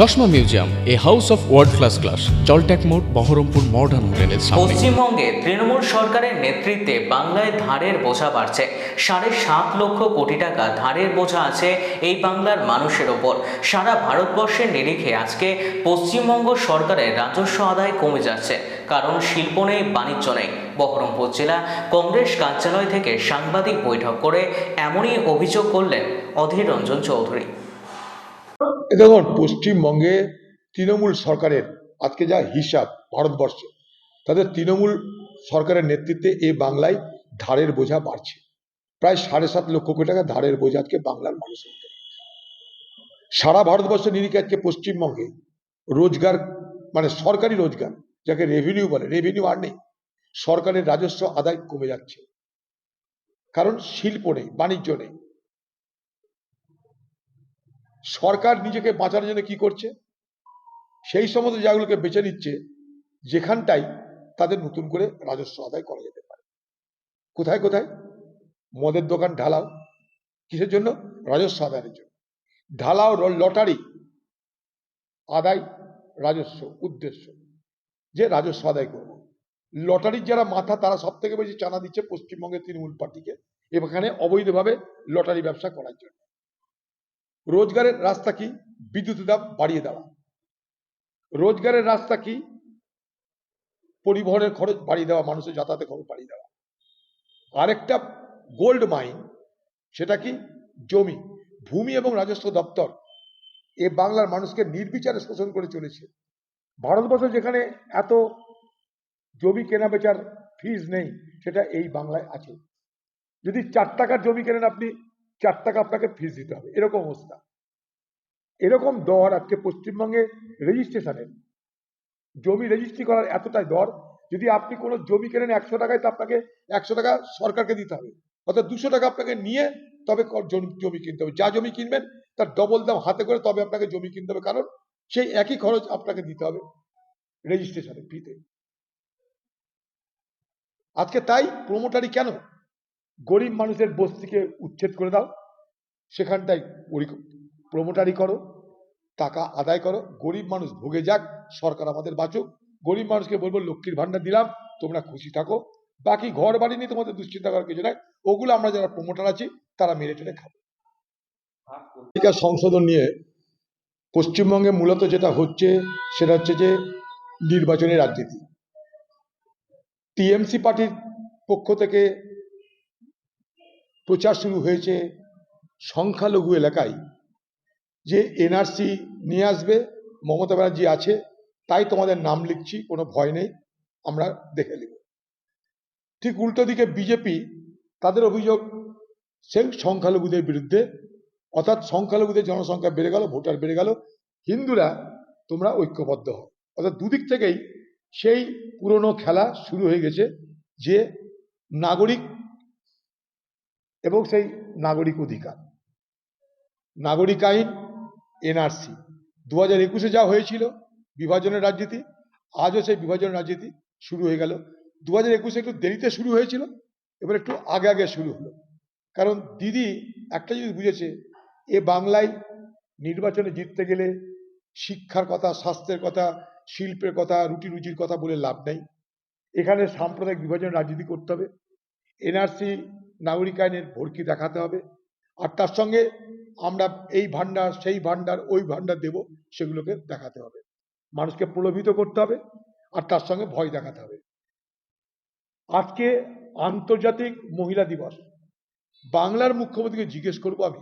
চশমা museum, a house of world class class জলট্যাক মোড়, Baharampur modern হোটেলের সামনে। পশ্চিমবঙ্গে তৃণমূল সরকারের নেতৃত্বে বাংলায় ধারের বোঝা বাড়ছে। সাড়ে সাত লক্ষ কোটি টাকা ধারের বোঝা আছে এই বাংলার মানুষের ওপর। সারা ভারতবর্ষের নিরিখে আজকে পশ্চিমবঙ্গ সরকারের রাজস্ব আদায় কমে যাচ্ছে, কারণ শিল্প নেই, বাণিজ্য নেই। বহরমপুর জেলা কংগ্রেস কার্যালয় থেকে সাংবাদিক বৈঠক করে এমনই অভিযোগ করলেন অধীর রঞ্জন চৌধুরী। দেখুন, পশ্চিমবঙ্গে তৃণমূল সরকারের আজকে যা হিসাব ভারতবর্ষে তাদের তৃণমূল সরকারের নেতৃত্বে এ বাংলায় ধারের বোঝা বাড়ছে। প্রায় সাড়ে সাত লক্ষ কোটি টাকা ধারের বোঝা আজকে বাংলার মানুষের। সারা ভারতবর্ষের নিরিখে আজকে পশ্চিমবঙ্গে রোজগার মানে সরকারি রোজগার, যাকে রেভিনিউ বলে রেভিনিউ আর নেই, সরকারের রাজস্ব আদায় কমে যাচ্ছে। কারণ শিল্প নেই, বাণিজ্য নেই। সরকার নিজেকে বাঁচানোর জন্য কি করছে? সেই সমস্ত জায়গাগুলোকে বেছে নিচ্ছে, যেখানটাই তাদের নতুন করে রাজস্ব আদায় করা যেতে পারে। কোথায় কোথায়? মদের দোকান, ঢালাও। কিসের জন্য? রাজস্ব আদায়ের জন্য। ঢালাও লটারি আদায় রাজস্ব, উদ্দেশ্য যে রাজস্ব আদায় করব। লটারির যারা মাথা, তারা সব থেকে বেশি চানা দিচ্ছে পশ্চিমবঙ্গের তৃণমূল পার্টিকে, এখানে অবৈধভাবে লটারি ব্যবসা করার জন্য। রোজগারের রাস্তা কি? বিদ্যুতের দাম বাড়িয়ে দেওয়া। রোজগারের রাস্তা কি? পরিবহনের খরচ বাড়িয়ে দেওয়া, মানুষের যাতায়াতের খরচ বাড়িয়ে দেওয়া। আরেকটা গোল্ড মাইন সেটা কি? জমি। ভূমি এবং রাজস্ব দপ্তর, এ বাংলার মানুষকে নির্বিচারে শোষণ করে চলেছে। ভারতবর্ষ যেখানে এত জমি কেনা বেচার ফিজ নেই, সেটা এই বাংলায় আছে। যদি চার টাকার জমি কেনেন আপনি চার টাকা আপনাকে ফিস দিতে হবে। এরকম অবস্থা। এরকম দর আজকে পশ্চিমবঙ্গে রেজিস্ট্রেশনের জমি রেজিস্ট্রি করার এতটাই দর, যদি আপনি কোনো জমি কেনেন একশো টাকায়, তো আপনাকে একশো টাকা সরকারকে দিতে হবে। অর্থাৎ দুশো টাকা আপনাকে নিয়ে তবে জমি কিনতে হবে। যা জমি কিনবেন, তার ডবল দাম হাতে করে তবে আপনাকে জমি কিনতে হবে। কারণ সেই একই খরচ আপনাকে দিতে হবে রেজিস্ট্রেশনের ফিতে আজকে তাই প্রোমোটারি কেন গরিব মানুষের বস্তিকে উচ্ছেদ করে দাও, সেখানটায় প্রমোটারি করো, টাকা আদায় করো, গরিব মানুষ ভুগে যাক, সরকার আমাদের বাঁচুক, গরিব মানুষকে বলব লক্ষ্মীর ভান্ডার দিলাম, তোমরা খুশি থাকো, বাকি ঘর বাড়ি নিয়ে তোমাদের দুশ্চিন্তা করার কিছু নাই, ওগুলো আমরা যারা প্রমোটার আছি, তারা মেরে টেনে খাব। সংশোধন নিয়ে পশ্চিমবঙ্গে মূলত যেটা হচ্ছে, সেটা হচ্ছে যে নির্বাচনী রাজনীতি। টিএমসি পার্টির পক্ষ থেকে প্রচার শুরু হয়েছে সংখ্যালঘু এলাকায়। যে এনআরসি নিয়ে আসবে, মমতা ব্যানার্জি আছে, তাই তোমাদের নাম লিখছি, কোনো ভয় নেই, আমরা দেখে নেব। ঠিক উল্টো দিকে বিজেপি তাদের অভিযোগ, সেই সংখ্যালঘুদের বিরুদ্ধে, অর্থাৎ সংখ্যালঘুদের জনসংখ্যা বেড়ে গেল, ভোটার বেড়ে গেল, হিন্দুরা তোমরা ঐক্যবদ্ধ হও। অর্থাৎ দুদিক থেকেই সেই পুরনো খেলা শুরু হয়ে গেছে, যে নাগরিক এবং সেই নাগরিক অধিকার। নাগরিক আইন, এনআরসি। দু হাজার একুশে যা হয়েছিল বিভাজনের রাজনীতি, আজও সেই বিভাজনের রাজনীতি শুরু হয়ে গেল। দু হাজার একুশে একটু দেরিতে শুরু হয়েছিল, এবার একটু আগে আগে শুরু হলো। কারণ দিদি একটা জিনিস বুঝেছে, এ বাংলায় নির্বাচনে জিততে গেলে শিক্ষার কথা, স্বাস্থ্যের কথা, শিল্পের কথা, রুটি রুচির কথা বলে লাভ নেই। এখানে সাম্প্রদায়িক বিভাজন রাজনীতি করতে হবে। এনআরসি নাগরিক আইনের ভর্তি দেখাতে হবে। আর তার সঙ্গে আমরা এই ভান্ডার সেই ভান্ডার ওই ভান্ডার দেব, সেগুলোকে দেখাতে হবে। মানুষকে প্রলোভিত করতে হবে আর তার সঙ্গে ভয় দেখাতে হবে। আজকে আন্তর্জাতিক মহিলা দিবস। বাংলার মুখ্যমন্ত্রীকে জিজ্ঞেস করব আমি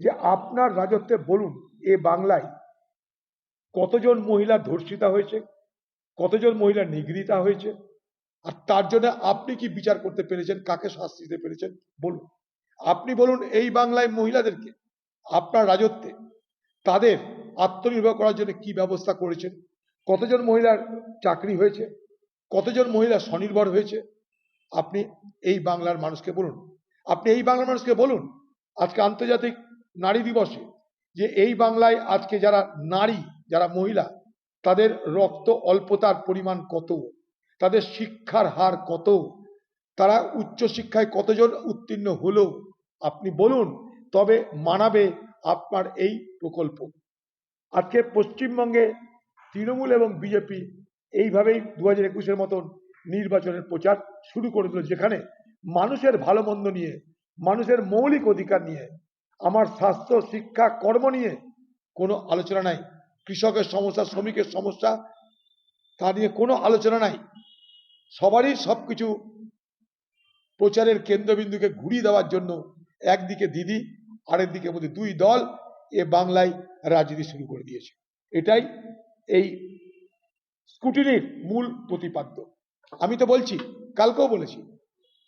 যে আপনার রাজত্বে বলুন, এ বাংলায় কতজন মহিলা ধর্ষিতা হয়েছে, কতজন মহিলা নিগৃহীতা হয়েছে আর তার জন্য আপনি কি বিচার করতে পেরেছেন? কাকে শাস্তি দিতে পেরেছেন? বলুন। আপনি বলুন এই বাংলায় মহিলাদেরকে, আপনার রাজত্বে তাদের আত্মনির্ভর করার জন্য কি ব্যবস্থা করেছেন? কতজন মহিলার চাকরি হয়েছে? কতজন মহিলা স্বনির্ভর হয়েছে? আপনি এই বাংলার মানুষকে বলুন। আপনি এই বাংলার মানুষকে বলুন, আজকে আন্তর্জাতিক নারী দিবসে যে এই বাংলায় আজকে যারা নারী, যারা মহিলা, তাদের রক্ত অল্পতার পরিমাণ কত? তাদের শিক্ষার হার কত? তারা উচ্চশিক্ষায় কতজন উত্তীর্ণ হলো? আপনি বলুন, তবে মানাবে আপনার এই প্রকল্প। আজকে পশ্চিমবঙ্গে তৃণমূল এবং বিজেপি এইভাবেই দু হাজার একুশের মতন নির্বাচনের প্রচার শুরু করে দিল যেখানে মানুষের ভালো মন্দ নিয়ে, মানুষের মৌলিক অধিকার নিয়ে, আমার স্বাস্থ্য, শিক্ষা, কর্ম নিয়ে কোনো আলোচনা নাই। কৃষকের সমস্যা, শ্রমিকের সমস্যা, তা নিয়ে কোনো আলোচনা নাই। সবারই সব কিছু প্রচারের কেন্দ্রবিন্দুকে ঘুরিয়ে দেওয়ার জন্য একদিকে দিদি আরেক দিকে মধ্যে দুই দল এ বাংলায় রাজনীতি শুরু করে দিয়েছে। এটাই এই স্কুটিনির মূল প্রতিপাদ্য। আমি তো বলছি, কালকেও বলেছি,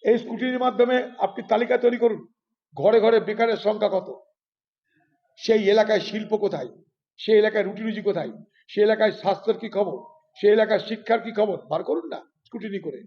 এই স্কুটিনির মাধ্যমে আপনি তালিকা তৈরি করুন, ঘরে ঘরে বেকারের সংখ্যা কত, সেই এলাকায় শিল্প কোথায়, সেই এলাকায় রুটি রুজি কোথায়, সেই এলাকায় স্বাস্থ্যের কি খবর, সেই এলাকায় শিক্ষার কি খবর, বার করুন না। স্কুটিনি করে।